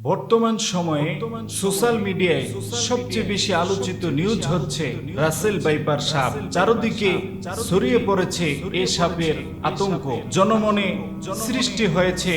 বর্তমান সময়ে সোশ্যাল মিডিয়ায় সবচেয়ে বেশি আলোচিত নিউজ হচ্ছে রাসেল বাইপার সাপ চারদিকে ছড়িয়ে পড়েছে এ সাপের আতঙ্ক। জনমনে সৃষ্টি হয়েছে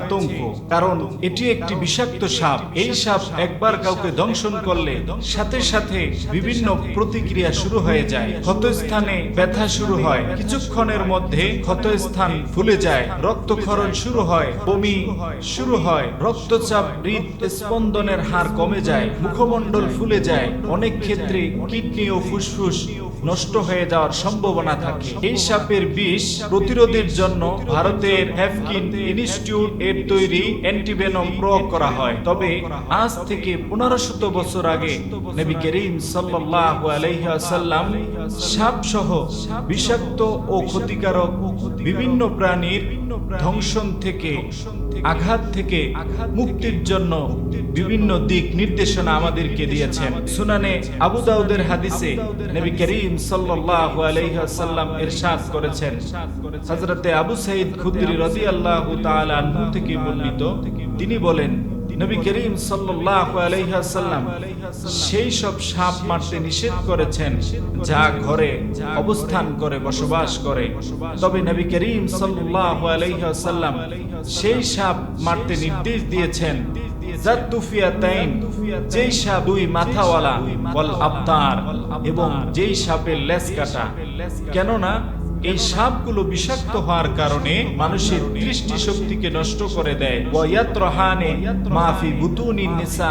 আতঙ্ক, কারণ এটি একটি বিষাক্ত সাপ। এই সাপ একবার কাউকে দংশন করলে সাথে সাথে বিভিন্ন প্রতিক্রিয়া শুরু হয়ে যায়। ক্ষতস্থানে ব্যথা শুরু হয়। কিছুক্ষণের মধ্যে ক্ষতস্থান ফুলে যায়। রক্তক্ষরণ শুরু হয়। বমি শুরু হয়। রক্তচাপ, হৃদ স্পন্দনের হার কমে যায়। মুখমণ্ডল ফুলে যায়। অনেক ক্ষেত্রে কিডনি ও ফুসফুস নষ্ট হয়ে যাওয়ার সম্ভাবনা থাকে। এই সাপের বিষ প্রতিরোধের জন্য ভারতের হ্যাফকিন ইনস্টিটিউট এর তৈরি অ্যান্টিভেনম প্রয়োগ করা হয়। তবে আজ থেকে পনেরো শত বছর আগে নবী করিম সাল্লাল্লাহু আলাইহি ওয়াসাল্লাম সাপ সহ বিষাক্ত ও ক্ষতিকারক বিভিন্ন প্রাণীর ধ্বংসন থেকে, আঘাত থেকে, মুক্তির জন্য বিভিন্ন দিক নির্দেশনা আমাদেরকে দিয়েছেন। সুনানে আবু দাউদের হাদিসে নবী করিম সাল্লাল্লাহু আলাইহি ওয়াসাল্লাম ইরশাদ করেছেন। হযরতে আবু সাইদ খুদরি রাদিয়াল্লাহু তাআলা আনহু থেকে বর্ণিত, তিনি বলেন নবী করিম ওয়াসাল্লাম সেই সব সাপ মারতে নিষেধ করেছেন, যা ঘরে অবস্থান করে, বসবাস করে। তবে নবী করিম ওয়াসাল্লাম সেই সাপ মারতে নির্দেশ দিয়েছেন এবং যেই সাপের লেজ কাটা। কেননা এই সাপগুলো বিষাক্ত হওয়ার কারণে মানুষের দৃষ্টি শক্তিকে নষ্ট করে দেয়। মাফি বুতুনিন নিসা।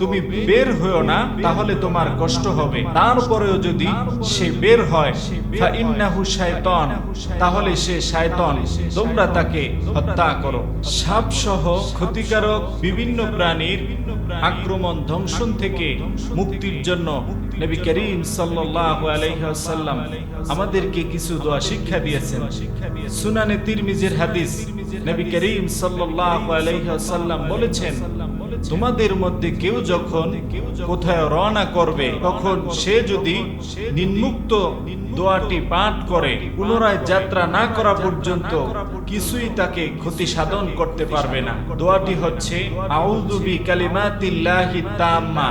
তুমি বের হয়েও না, তাহলে তোমার কষ্ট হবে। তারপরেও যদি সে বের হয় তাহলে সে শায়তান, তোমরা তাকে হত্যা করো। সাপ সহ ক্ষতিকারক বিভিন্ন প্রাণীর আক্রমণ ধ্বংসন থেকে মুক্তির জন্য নবী করিম সাল্লাল্লাহু আলাইহি ওয়াসাল্লাম আমাদেরকে কিছু দোয়া শিক্ষা দিয়েছেন। সুনানে তিরমিজির হাদিস নবী করিম সাল্লাল্লাহু আলাইহি ওয়াসাল্লাম বলেছেন তোমাদের মধ্যে কেউ যখন কোথায় রওনা করবে, তখন সে যদি নিম্মুক্ত দোয়াটি পাঠ করে, পুনরায় যাত্রা না করা পর্যন্ত কিছুই তাকে ক্ষতি সাধন করতে পারবে না। দোয়াটি হচ্ছে, আউযু বিকালিমাতিল্লাহি তাম্মা।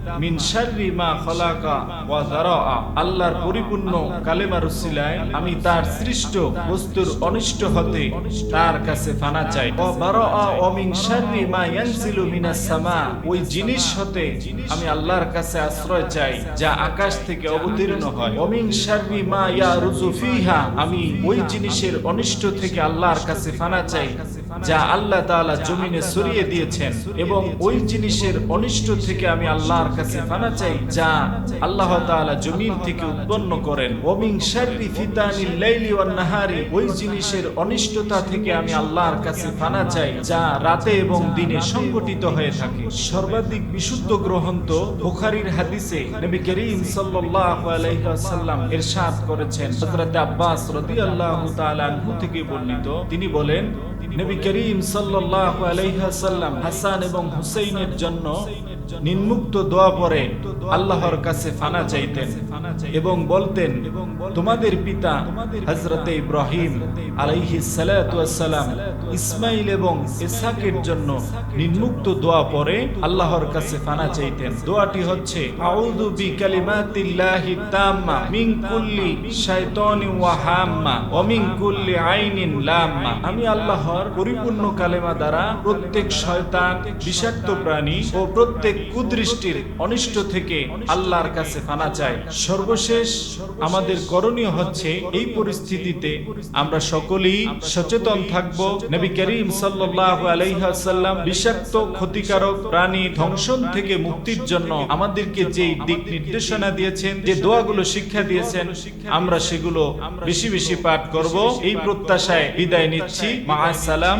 আল্লাহর পরিপূর্ণ কালেমার উসিলায় আমি তার সৃষ্ট বস্তুর অনিষ্ট হতে তার কাছে ফানা চাই। ওই জিনিস হতে আমি আল্লাহর কাছে আশ্রয় চাই, যা আকাশ থেকে অবতীর্ণ হয়। ওয়া মিন মা আমি ওই জিনিসের অনিষ্ট থেকে আল্লাহর কাছে ফানা চাই। যা আল্লাহ তাআলা জমিনে ছড়িয়ে দিয়েছেন এবং ওই জিনিসের অনিষ্ট থেকে আমি আল্লাহর কাছে ফানা চাই, যা আল্লাহ তাআলা জমিন থেকে উৎপন্ন করেন। ওমিং শাররি ফিতানিল লাইলি ওয়ান নাহারি, ওই জিনিসের অনিষ্টতা থেকে আমি আল্লাহর কাছে ফানা চাই, যা রাতে এবং দিনে সংগঠিত হয়ে থাকে। সর্বাধিক বিশুদ্ধ গ্রন্থ বুখারীর হাদিসে নবী করিম সাল্লাল্লাহু আলাইহি ওয়াসাল্লাম ইরশাদ করেছেন। হযরত আব্বাস রাদিয়াল্লাহু তাআলা আনহু থেকে বর্ণিত। তিনি বলেন, নবী করিম আলাইহি হাসান এবং হুসাইনের জন্য নিম্মুক্ত দোয়া পরে আল্লাহর কাছে ফানা চাইতেন এবং বলতেন, তোমাদের পিতা হযরতে ইব্রাহিম আলাইহিস সালাতু ওয়াসসালাম ইসমাইল এবং ইসহাকের জন্য নিম্মুক্ত দোয়া পরে আল্লাহর কাছে ফানা চাইতেন। দোয়াটি হচ্ছে, আউযু বিকালিমাতিল্লাহি তাম্মা মিন কুল্লি শাইতানি ওয়া হাম্মা ওয়া মিন কুল্লি আইনিন লাম্মা। আমি আল্লাহর পরিপূর্ণ কালেমা দ্বারা প্রত্যেক শয়তান, বিষাক্ত প্রাণী ও প্রত্যেক কুদৃষ্টির অনিষ্ট থেকে আল্লাহর কাছে ফানা চাই সর্বশেষ আমাদের করণীয় হচ্ছে এই পরিস্থিতিতে আমরা সকলেই সচেতন থাকব। নবী করিম সাল্লাল্লাহু আলাইহি বিষাক্ত, ক্ষতিকারক প্রাণী ধ্বংসন থেকে মুক্তির জন্য আমাদেরকে যে দিক নির্দেশনা দিয়েছেন, যে দোয়াগুলো শিক্ষা দিয়েছেন, আমরা সেগুলো বেশি বেশি পাঠ করব। এই প্রত্যাশায় বিদায় নিচ্ছি। মা সালাম।